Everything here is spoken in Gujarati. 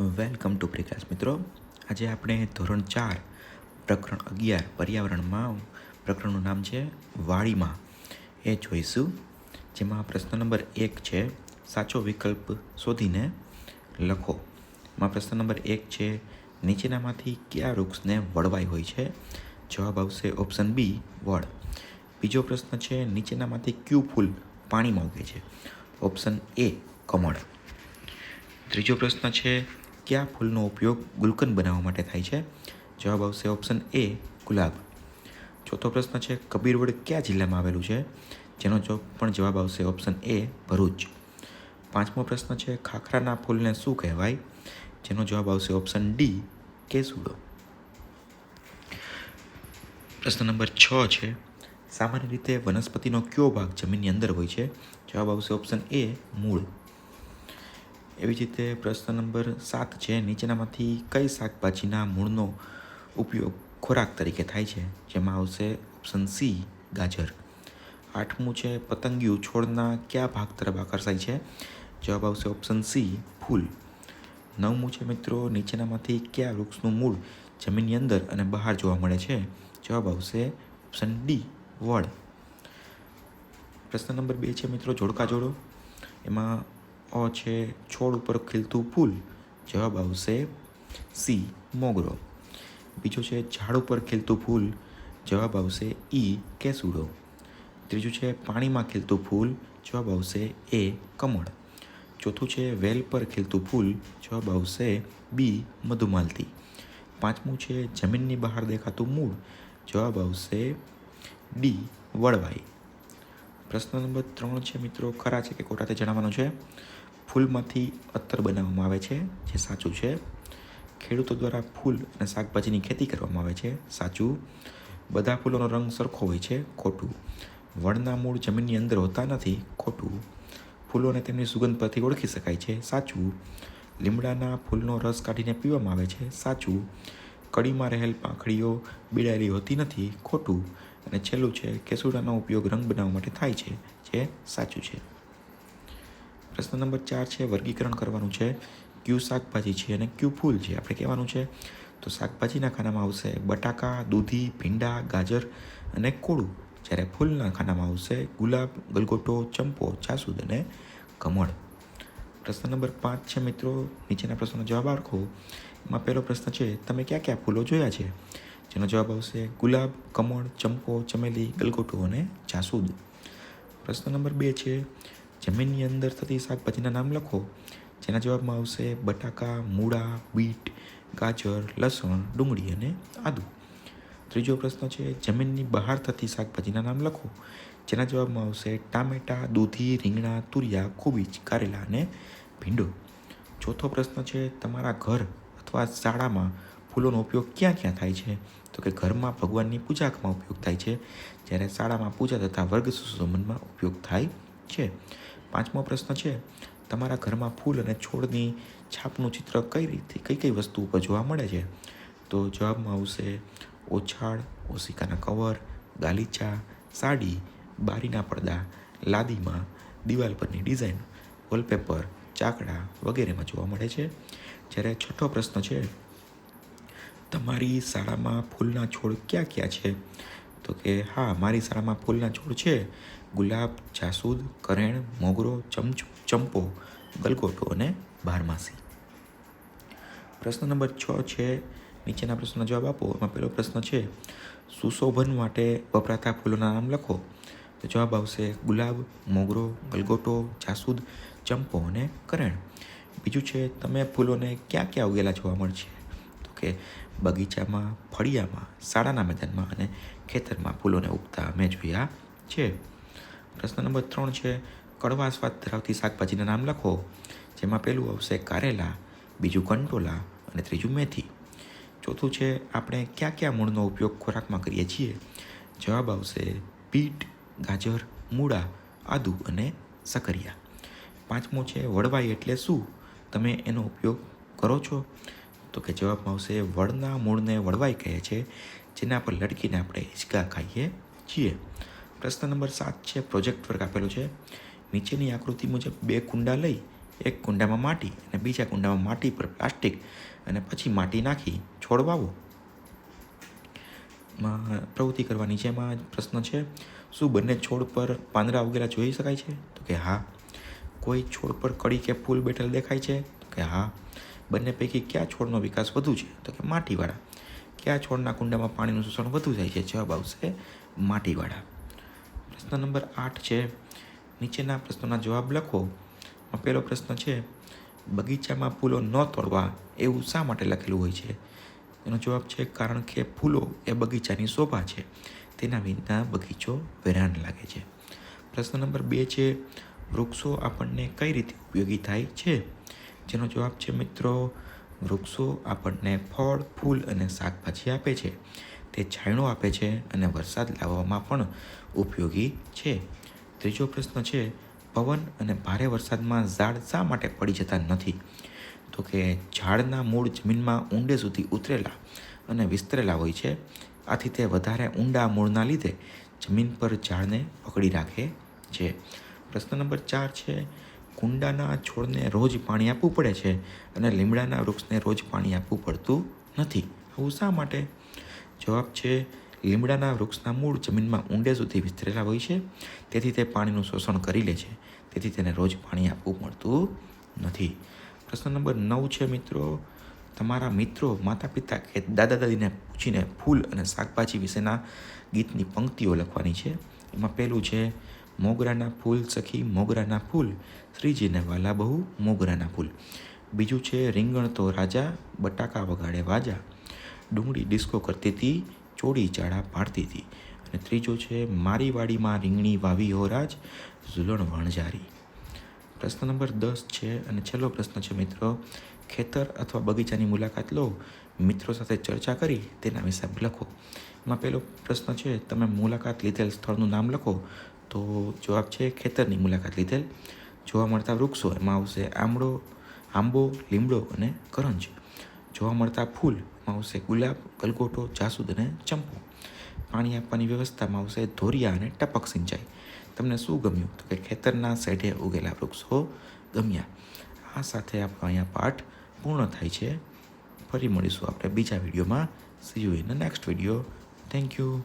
વેલકમ ટુ પ્રકાશ મિત્રો. આજે આપણે ધોરણ ચાર, પ્રકરણ અગિયાર પર્યાવરણમાં, પ્રકરણનું નામ છે વાડીમાં. એ જોઈશું. જેમાં પ્રશ્ન નંબર એક છે, સાચો વિકલ્પ શોધીને લખો. એમાં પ્રશ્ન નંબર એક છે, નીચેનામાંથી કયા વૃક્ષને વળવાઈ હોય છે? જવાબ આવશે ઓપ્શન બી, વડ. બીજો પ્રશ્ન છે, નીચેનામાંથી ક્યુ ફૂલ પાણીમાં ઉગે છે? ઓપ્શન એ, કમળ. ત્રીજો પ્રશ્ન છે કયા ફૂલનો ઉપયોગ ગુલકંદ બનાવવા માટે થાય છે? જવાબ આવશે ઓપ્શન એ ગુલાબ. ચોથો પ્રશ્ન છે કબીરવડ કયા જિલ્લામાં આવેલું છે? જેનો પણ જવાબ આવશે ઓપ્શન એ ભરૂચ. પાંચમો પ્રશ્ન છે, ખાખરાના ફૂલને શું કહેવાય? જેનો જવાબ આવશે ઓપ્શન ડી કેસુડો. પ્રશ્ન નંબર છ છે, સામાન્ય રીતે વનસ્પતિનો કયો ભાગ જમીનની અંદર હોય છે? જવાબ આવશે ઓપ્શન એ મૂળ. એવી જ રીતે પ્રશ્ન નંબર સાત છે, નીચેનામાંથી કઈ શાકભાજીના મૂળનો ઉપયોગ ખોરાક તરીકે થાય છે? જેમાં આવશે ઓપ્શન સી ગાજર. આઠમું છે, પતંગિયું છોડના કયા ભાગ તરફ આકર્ષાય છે? જવાબ આવશે ઓપ્શન સી ફૂલ. નવમું છે મિત્રો, નીચેનામાંથી કયા વૃક્ષનું મૂળ જમીનની અંદર અને બહાર જોવા મળે છે? જવાબ આવશે ઓપ્શન ડી વડ. પ્રશ્ન નંબર બે છે મિત્રો, જોડકા જોડો. એમાં અ છે, છોડ ઉપર ખીલતું ફૂલ. જવાબ આવશે સી, મોગરો. બીજો છે, ઝાડ ઉપર ખીલતું ફૂલ. જવાબ આવશે ઈ, કેસુડો. ત્રીજું છે, પાણીમાં ખીલતું ફૂલ. જવાબ આવશે એ, કમળ. ચોથું છે, વેલ પર ખીલતું ફૂલ. જવાબ આવશે બી, મધુમાલતી. પાંચમું છે, જમીનની બહાર દેખાતું મૂળ. જવાબ આવશે ડી, વળવાઈ. પ્રશ્ન નંબર ત્રણ છે મિત્રો, ખરા છે કે ખોટા તે જણાવવાનું છે? ફૂલમાંથી અત્તર બનાવવામાં આવે છે, જે સાચું છે. ખેડૂતો દ્વારા ફૂલ અને શાકભાજીની ખેતી કરવામાં આવે છે, સાચું. બધા ફૂલોનો રંગ સરખો હોય છે, ખોટું. વણના મૂળ જમીનની અંદર હોતા નથી, ખોટું. ફૂલોને તેમની સુગંધ પરથી ઓળખી શકાય છે, સાચું. લીમડાના ફૂલનો રસ કાઢીને પીવામાં આવે છે, સાચું. કડીમાં રહેલ પાંખડીઓ, બિડાયેલી હોતી નથી, ખોટું. અને છેલ્લું છે, કેસુડાનો ઉપયોગ રંગ બનાવવા માટે થાય છે, જે સાચું છે. પ્રશ્ન નંબર ચાર છે, વર્ગીકરણ કરવાનું છે. ક્યુ શાકભાજી છે અને ક્યુ ફૂલ છે, આપણે કહેવાનું છે. તો શાકભાજીના ખાનામાં આવશે બટાકા, દૂધી, ભીંડા, ગાજર અને કોળું. જ્યારે ફૂલના ખાનામાં આવશે ગુલાબ, ગલગોટો, ચંપો, જાસૂદ અને કમળ. પ્રશ્ન નંબર પાંચ છે, મિત્રો, નીચેના પ્રશ્નનો જવાબ આખો એમાં પહેલો પ્રશ્ન છે, તમે ક્યાં ક્યાં ફૂલો જોયા છે? જેનો જવાબ આવશે ગુલાબ, કમળ, ચંપો, ચમેલી, ગલગોટો અને જાસૂદ. પ્રશ્ન નંબર બે છે, જમીનની અંદર થતી શાકભાજીના નામ લખો. જેના જવાબમાં આવશે બટાકા, મૂળા, બીટ, ગાજર, લસણ, ડુંગળી અને આદુ. ત્રીજો પ્રશ્ન છે, જમીનની બહાર થતી શાકભાજીના નામ લખો. જેના જવાબમાં આવશે ટામેટા, દૂધી, રીંગણા, તુરિયા કોબીજ કારેલા અને ભીંડો. ચોથો પ્રશ્ન છે, તમારા ઘર અથવા શાળામાં ફૂલોનો ઉપયોગ ક્યાં ક્યાં થાય છે? તો કે ઘરમાં ભગવાનની પૂજામાં ઉપયોગ થાય છે, જ્યારે શાળામાં પૂજા તથા વર્ગ સુશોભનમાં ઉપયોગ થાય છે. પાંચમો પ્રશ્ન છે, તમારા ઘરમાં ફૂલ અને છોડની છાપનું ચિત્ર કઈ રીતે, કઈ કઈ વસ્તુ ઉપર જોવા મળે છે? તો જવાબમાં આવશે, ઓછાળ, ઓશિકાના કવર, ગાલીચા, સાડી, બારીના પડદા, લાદીમાં, દિવાલ પરની ડિઝાઇન, વોલપેપર, ચાકડા વગેરેમાં જોવા મળે છે. જ્યારે છઠ્ઠો પ્રશ્ન છે તમારી શાળામાં ફૂલના છોડ ક્યાં ક્યાં છે? તો કે, હા, મારી શાળામાં ફૂલના છોડ છે. ગુલાબ, જાસૂદ, કરેણ, મોગરો, ચમચ, ચંપો, ગલગોટો અને બારમાસી. પ્રશ્ન નંબર છ છે. નીચેના પ્રશ્નનો જવાબ આપો. એમાં પહેલો પ્રશ્ન છે, સુશોભન માટે વપરાતા ફૂલોના નામ લખો. તો જવાબ આવશે, ગુલાબ, મોગરો, ગલગોટો, જાસૂદ, ચંપો અને કરેણ. બીજું છે, તમે ફૂલોને ક્યાં ક્યાં ઉગેલા જોવા મળશે? કે બગીચામાં, ફળિયામાં, શાળાના મેદાનમાં અને ખેતરમાં ફૂલોને ઉગતા અમે જોયા છે. પ્રશ્ન નંબર ત્રણ છે, કડવા સ્વાદ ધરાવતી શાકભાજીના નામ લખો, જેમાં પહેલું આવશે કારેલા, બીજું કંટોલા અને ત્રીજું મેથી. ચોથું છે, આપણે ક્યાં ક્યાં મૂળનો ઉપયોગ ખોરાકમાં કરીએ છીએ? જવાબ આવશે, બીટ, ગાજર, મૂળા, આદુ અને સકરિયા. પાંચમું છે, વડવાઈ એટલે શું? તમે એનો ઉપયોગ કરો છો? તો કે જવાબમાં આવશે વડના મૂળને વડવાઈ કહે છે, જેના પર લટકીને આપણે હિંચકા ખાઈએ છીએ. પ્રશ્ન નંબર સાત છે, પ્રોજેક્ટ વર્ક આપેલો છે. નીચેની આકૃતિ મુજબ બે કુંડા લઈ, એક કુંડામાં માટી અને બીજા કુંડામાં માટી પર પ્લાસ્ટિક અને પછી માટી નાખી છોડ વાવો પ્રવૃત્તિ કરવાની છે એમાં પ્રશ્ન છે, શું બંને છોડ પર પાંદડા વગેરે જોઈ શકાય છે? તો કે, હા. કોઈ છોડ પર કડી કે ફૂલ બેઠેલ દેખાય છે? તો કે, હા. બંને પૈકી કયા છોડનો વિકાસ વધુ છે? તો કે માટીવાળા કયા છોડના કુંડામાં પાણીનું શોષણ વધુ થાય છે? જવાબ આવશે માટીવાળા પ્રશ્ન નંબર આઠ છે. નીચેના પ્રશ્નોના જવાબ લખો. પહેલો પ્રશ્ન છે, બગીચામાં ફૂલો ન તોડવા એવું શા માટે લખેલું હોય છે? એનો જવાબ છે, કારણ કે ફૂલો એ બગીચાની શોભા છે. તેના વિના બગીચો વેરાન લાગે છે. પ્રશ્ન નંબર બે છે, વૃક્ષો આપણને કઈ રીતે ઉપયોગી થાય છે? જેનો જવાબ છે મિત્રો, વૃક્ષો આપણને ફળ, ફૂલ અને શાકભાજી આપે છે. તે છાંયડો આપે છે અને વરસાદ લાવવામાં પણ ઉપયોગી છે. ત્રીજો પ્રશ્ન છે, પવન અને ભારે વરસાદમાં ઝાડ શા માટે પડી જતા નથી? તો કે ઝાડના મૂળ જમીનમાં ઊંડે સુધી ઉતરેલા અને વિસ્તરેલા હોય છે. આથી તે વધારે ઊંડા મૂળના લીધે જમીન પર ઝાડને પકડી રાખે છે. પ્રશ્ન નંબર ચાર છે કુંડાના છોડને રોજ પાણી આપવું પડે છે અને લીમડાના વૃક્ષને રોજ પાણી આપવું પડતું નથી. આવું શા માટે? જવાબ છે, લીમડાના વૃક્ષના મૂળ જમીનમાં ઊંડે સુધી વિસ્તરેલા હોય છે, તેથી તે પાણીનું શોષણ કરી લે છે, તેથી તેને રોજ પાણી આપવું પડતું નથી. પ્રશ્ન નંબર નવ છે મિત્રો, તમારા મિત્રો માતા પિતા કે દાદા દાદીને પૂછીને ફૂલ અને શાકભાજી વિશેના ગીતની પંક્તિઓ લખવાની છે. એમાં પહેલું છે મોગરાના ફૂલ સખી મોગરાના ફૂલ, શ્રીજીને વાલા બહુ મોગરાના ફૂલ. બીજું છે રીંગણ તો રાજા, બટાકા વગાડે વાજા. ડુંગળી ડિસ્કો કરતી હતી ચોડી ચાળા પાડતી હતી. અને ત્રીજો છે મારી વાડીમાં રીંગણી વાવી હો રાજ, ઝુલણ વણઝારી. પ્રશ્ન નંબર દસ છે અને છેલ્લો પ્રશ્ન છે મિત્રો, ખેતર અથવા બગીચાની મુલાકાત લો, મિત્રો સાથે ચર્ચા કરી, તેના વિશે લખો. એમાં પહેલો પ્રશ્ન છે, તમે મુલાકાત લીધેલ સ્થળનું નામ લખો તો જવાબ છે ખેતરની મુલાકાત લીધેલ. જોવા મળતા વૃક્ષો, એમાં આવશે આમળો, આંબો, લીમડો અને કરંજ. જોવા મળતા ફૂલ, એમાં આવશે ગુલાબ, ગલગોટો, જાસૂદ અને ચંપો. પાણી આપવાની વ્યવસ્થામાં આવશે ધોરિયા અને ટપક સિંચાઈ. તમને શું ગમ્યું? તો કે ખેતરના સેઢે ઉગેલા વૃક્ષો ગમ્યા. આ સાથે આપણો અહીંયા પાઠ પૂર્ણ થાય છે. ફરી મળીશું આપણે બીજા વિડીયોમાં. See you in next video thank you